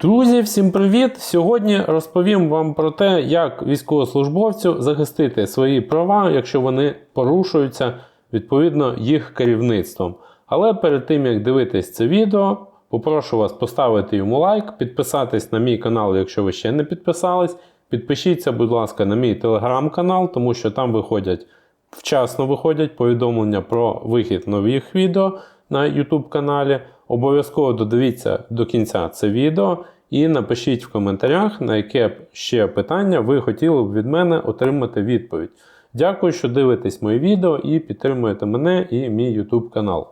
Друзі, всім привіт! Сьогодні розповім вам про те, як військовослужбовцю захистити свої права, якщо вони порушуються відповідно їх керівництвом. Але перед тим як дивитись це відео, попрошу вас поставити йому лайк, підписатись на мій канал, якщо ви ще не підписались. Підпишіться, будь ласка, на мій телеграм-канал, тому що там виходять вчасно виходять повідомлення про вихід нових відео на YouTube каналі. Обов'язково додивіться до кінця це відео і напишіть в коментарях, на яке ще питання ви хотіли б від мене отримати відповідь. Дякую, що дивитесь мої відео і підтримуєте мене і мій YouTube канал.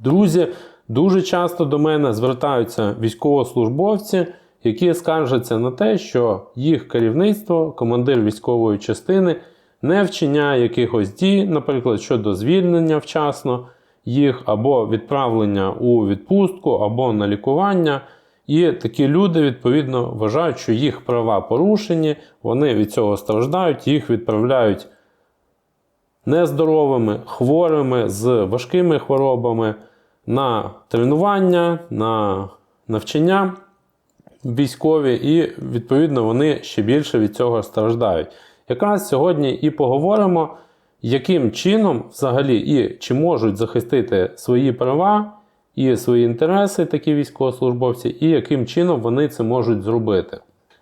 Друзі, дуже часто до мене звертаються військовослужбовці, які скаржаться на те, що їх керівництво, командир військової частини, не вчиняє якихось дій, наприклад, щодо звільнення вчасно їх, або відправлення у відпустку, або на лікування. І такі люди, відповідно, вважають, що їх права порушені, вони від цього страждають, їх відправляють нездоровими, хворими з важкими хворобами на тренування, на навчання військові, і, відповідно, вони ще більше від цього страждають. Якраз сьогодні і поговоримо, яким чином взагалі і чи можуть захистити свої права і свої інтереси такі військовослужбовці, і яким чином вони це можуть зробити.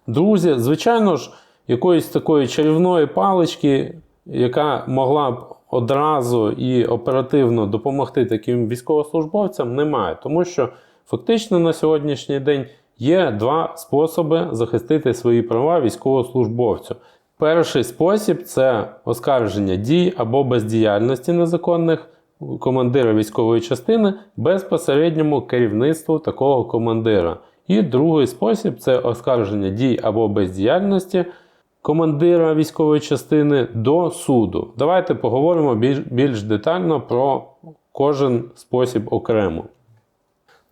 Друзі, звичайно ж, якоїсь такої чарівної палички, яка могла б одразу і оперативно допомогти таким військовослужбовцям, немає, тому що фактично на сьогоднішній день є два способи захистити свої права військовослужбовцю. Перший спосіб це оскарження дій або бездіяльності незаконних командира військової частини безпосередньому керівництву такого командира. І другий спосіб це оскарження дій або бездіяльності командира військової частини до суду. Давайте поговоримо більш, більш детально про кожен спосіб окремо.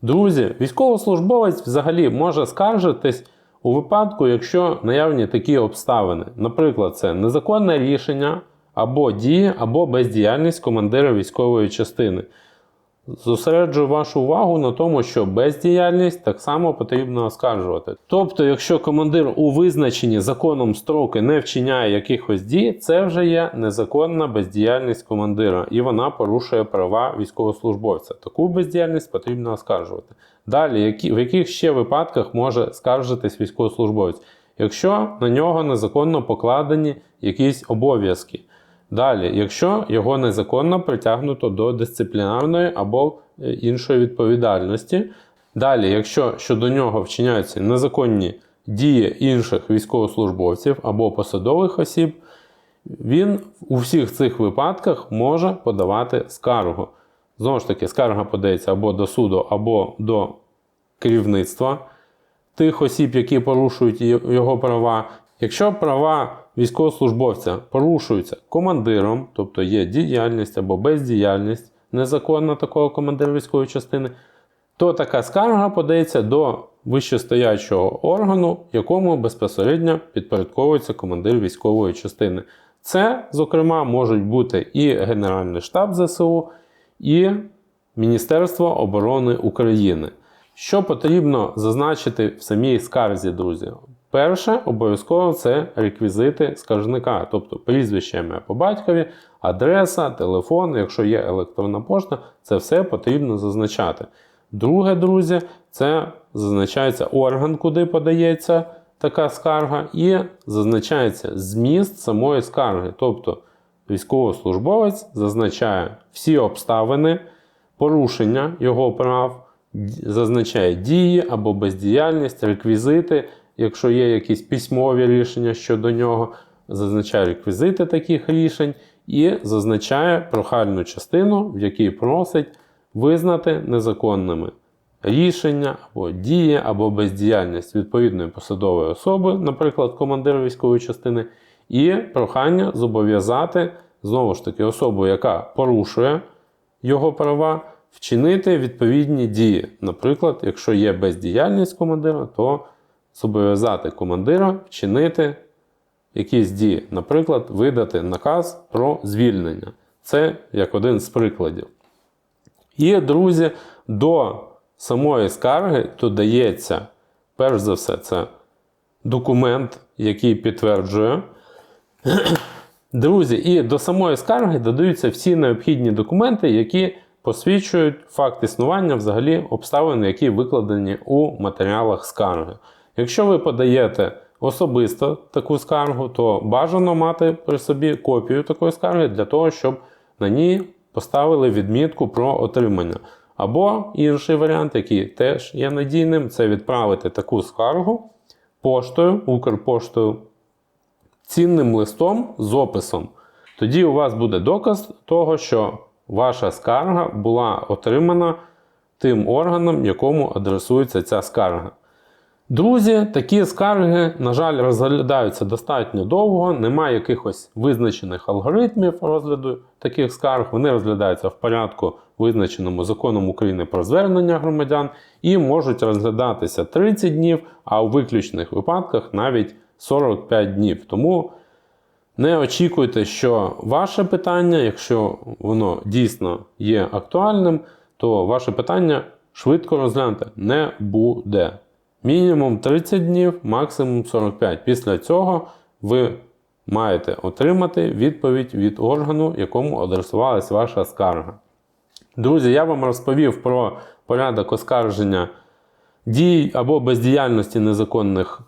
Друзі, військовослужбовець взагалі може скаржитись у випадку, якщо наявні такі обставини. Наприклад, це незаконне рішення або дії, або бездіяльність командира військової частини. Зосереджую вашу увагу на тому, що бездіяльність так само потрібно оскаржувати. Тобто, якщо командир у визначенні законом строки не вчиняє якихось дій, це вже є незаконна бездіяльність командира, і вона порушує права військовослужбовця. Таку бездіяльність потрібно оскаржувати. Далі, які, в яких ще випадках може скаржитись військовослужбовець, якщо на нього незаконно покладені якісь обов'язки. Далі, якщо його незаконно притягнуто до дисциплінарної або е, іншої відповідальності. Далі, якщо щодо нього вчиняються незаконні дії інших військовослужбовців або посадових осіб, він у всіх цих випадках може подавати скаргу. Знову ж таки, скарга подається або до суду, або до керівництва тих осіб, які порушують його права. Якщо права військовослужбовця порушуються командиром, тобто є діяльність або бездіяльність незаконна такого командира військової частини, то така скарга подається до вищестоячого органу, якому безпосередньо підпорядковується командир військової частини. Це, зокрема, можуть бути і Генеральний штаб ЗСУ, і Міністерство оборони України. Що потрібно зазначити в самій скарзі, друзі? Перше, обов'язково це реквізити скаржника, тобто прізвище ім'я по батькові, адреса, телефон, якщо є електронна пошта, це все потрібно зазначати. Друге, друзі, це зазначається орган, куди подається така скарга, і зазначається зміст самої скарги. Тобто військовослужбовець зазначає всі обставини порушення його прав, зазначає дії або бездіяльність, реквізити. Якщо є якісь письмові рішення щодо нього, зазначає реквізити таких рішень і зазначає прохальну частину, в якій просить визнати незаконними рішення або дії, або бездіяльність відповідної посадової особи, наприклад, командира військової частини, і прохання зобов'язати знову ж таки особу, яка порушує його права, вчинити відповідні дії. Наприклад, якщо є бездіяльність командира, то зобов'язати командира вчинити якісь дії, наприклад, видати наказ про звільнення. Це як один з прикладів. І, друзі, до самої скарги додається перш за все, це документ, який підтверджує. Друзі, і до самої скарги додаються всі необхідні документи, які посвідчують факт існування взагалі обставин, які викладені у матеріалах скарги. Якщо ви подаєте особисто таку скаргу, то бажано мати при собі копію такої скарги для того, щоб на ній поставили відмітку про отримання. Або інший варіант, який теж є надійним, це відправити таку скаргу поштою, Укрпоштою, цінним листом з описом. Тоді у вас буде доказ того, що ваша скарга була отримана тим органом, якому адресується ця скарга. Друзі, такі скарги, на жаль, розглядаються достатньо довго, немає якихось визначених алгоритмів розгляду таких скарг. Вони розглядаються в порядку, визначеному законом України про звернення громадян, і можуть розглядатися 30 днів, а у виключних випадках навіть 45 днів. Тому не очікуйте, що ваше питання, якщо воно дійсно є актуальним, то ваше питання швидко розглянути не буде. Мінімум 30 днів, максимум 45. Після цього ви маєте отримати відповідь від органу, якому адресувалась ваша скарга. Друзі, я вам розповів про порядок оскарження дій або бездіяльності незаконних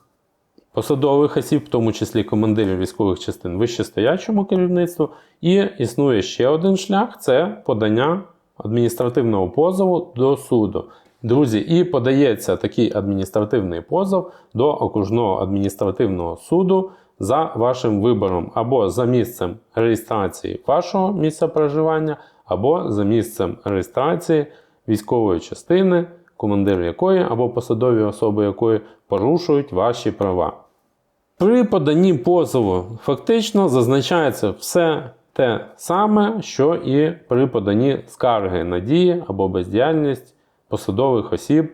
посадових осіб, в тому числі командирів військових частин вищестоячому керівництву. І існує ще один шлях це подання адміністративного позову до суду. Друзі, і подається такий адміністративний позов до окружного адміністративного суду за вашим вибором, або за місцем реєстрації вашого місця проживання, або за місцем реєстрації військової частини, командир якої або посадові особи якої порушують ваші права. При поданні позову фактично зазначається все те саме, що і при поданні скарги на дії або бездіяльність посадових осіб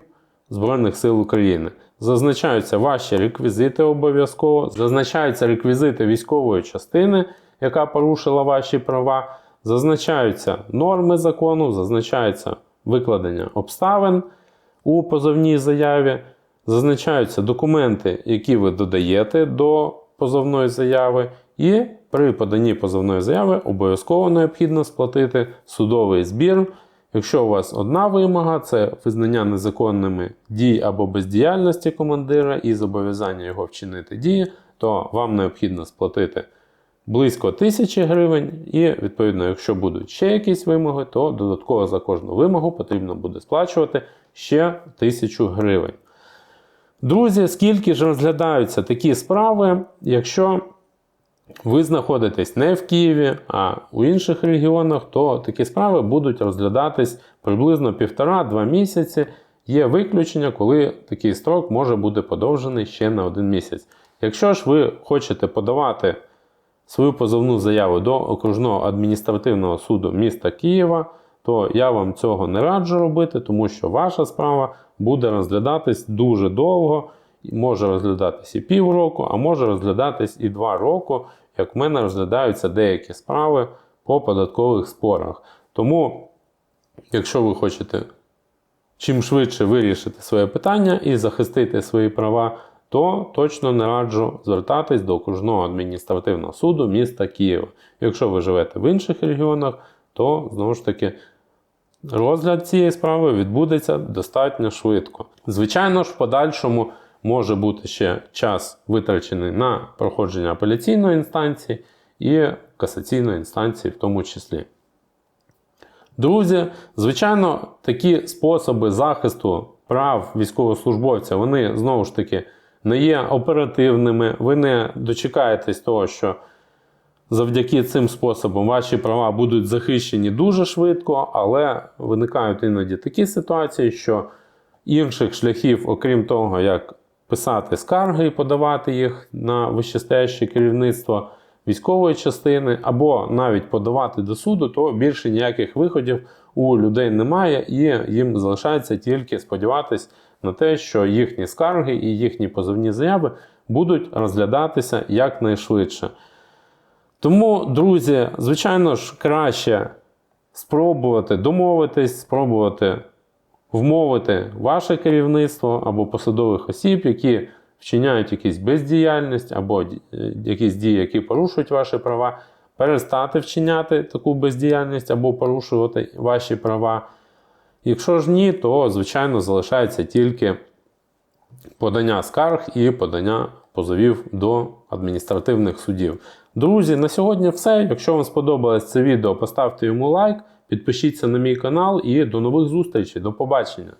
Збройних сил України. Зазначаються ваші реквізити обов'язково, зазначаються реквізити військової частини, яка порушила ваші права, зазначаються норми закону, зазначається викладення обставин у позовній заяві, зазначаються документи, які ви додаєте до позовної заяви, і при поданні позовної заяви обов'язково необхідно сплатити судовий збір. Якщо у вас одна вимога, це визнання незаконними дій або бездіяльності командира і зобов'язання його вчинити дії, то вам необхідно сплатити близько тисячі гривень, і, відповідно, якщо будуть ще якісь вимоги, то додатково за кожну вимогу потрібно буде сплачувати ще тисячу гривень. Друзі, скільки ж розглядаються такі справи, якщо ви знаходитесь не в Києві, а у інших регіонах, то такі справи будуть розглядатись приблизно півтора-два місяці. Є виключення, коли такий строк може бути подовжений ще на один місяць. Якщо ж ви хочете подавати свою позовну заяву до окружного адміністративного суду міста Києва, то я вам цього не раджу робити, тому що ваша справа буде розглядатись дуже довго, може розглядатись і півроку, а може розглядатись і два роки, як в мене розглядаються деякі справи по податкових спорах. Тому, якщо ви хочете чим швидше вирішити своє питання і захистити свої права, то точно не раджу звертатись до окружного адміністративного суду міста Києва. Якщо ви живете в інших регіонах, то знову ж таки розгляд цієї справи відбудеться достатньо швидко. Звичайно ж, в подальшому може бути ще час витрачений на проходження апеляційної інстанції і касаційної інстанції в тому числі. Друзі, звичайно, такі способи захисту прав військовослужбовця, вони знову ж таки не є оперативними. Ви не дочекаєтесь того, що завдяки цим способам ваші права будуть захищені дуже швидко, але виникають іноді такі ситуації, що інших шляхів, окрім того, як писати скарги і подавати їх на вищестояще керівництво військової частини, або навіть подавати до суду, то більше ніяких виходів у людей немає, і їм залишається тільки сподіватись на те, що їхні скарги і їхні позовні заяви будуть розглядатися якнайшвидше. Тому, друзі, звичайно ж, краще спробувати домовитись, спробувати вмовити ваше керівництво або посадових осіб, які вчиняють якусь бездіяльність або е, якісь дії, які порушують ваші права, перестати вчиняти таку бездіяльність або порушувати ваші права. Якщо ж ні, то звичайно залишається тільки подання скарг і подання позовів до адміністративних судів. Друзі, на сьогодні все. Якщо вам сподобалось це відео, поставте йому лайк, підпишіться на мій канал і до нових зустрічей. До побачення!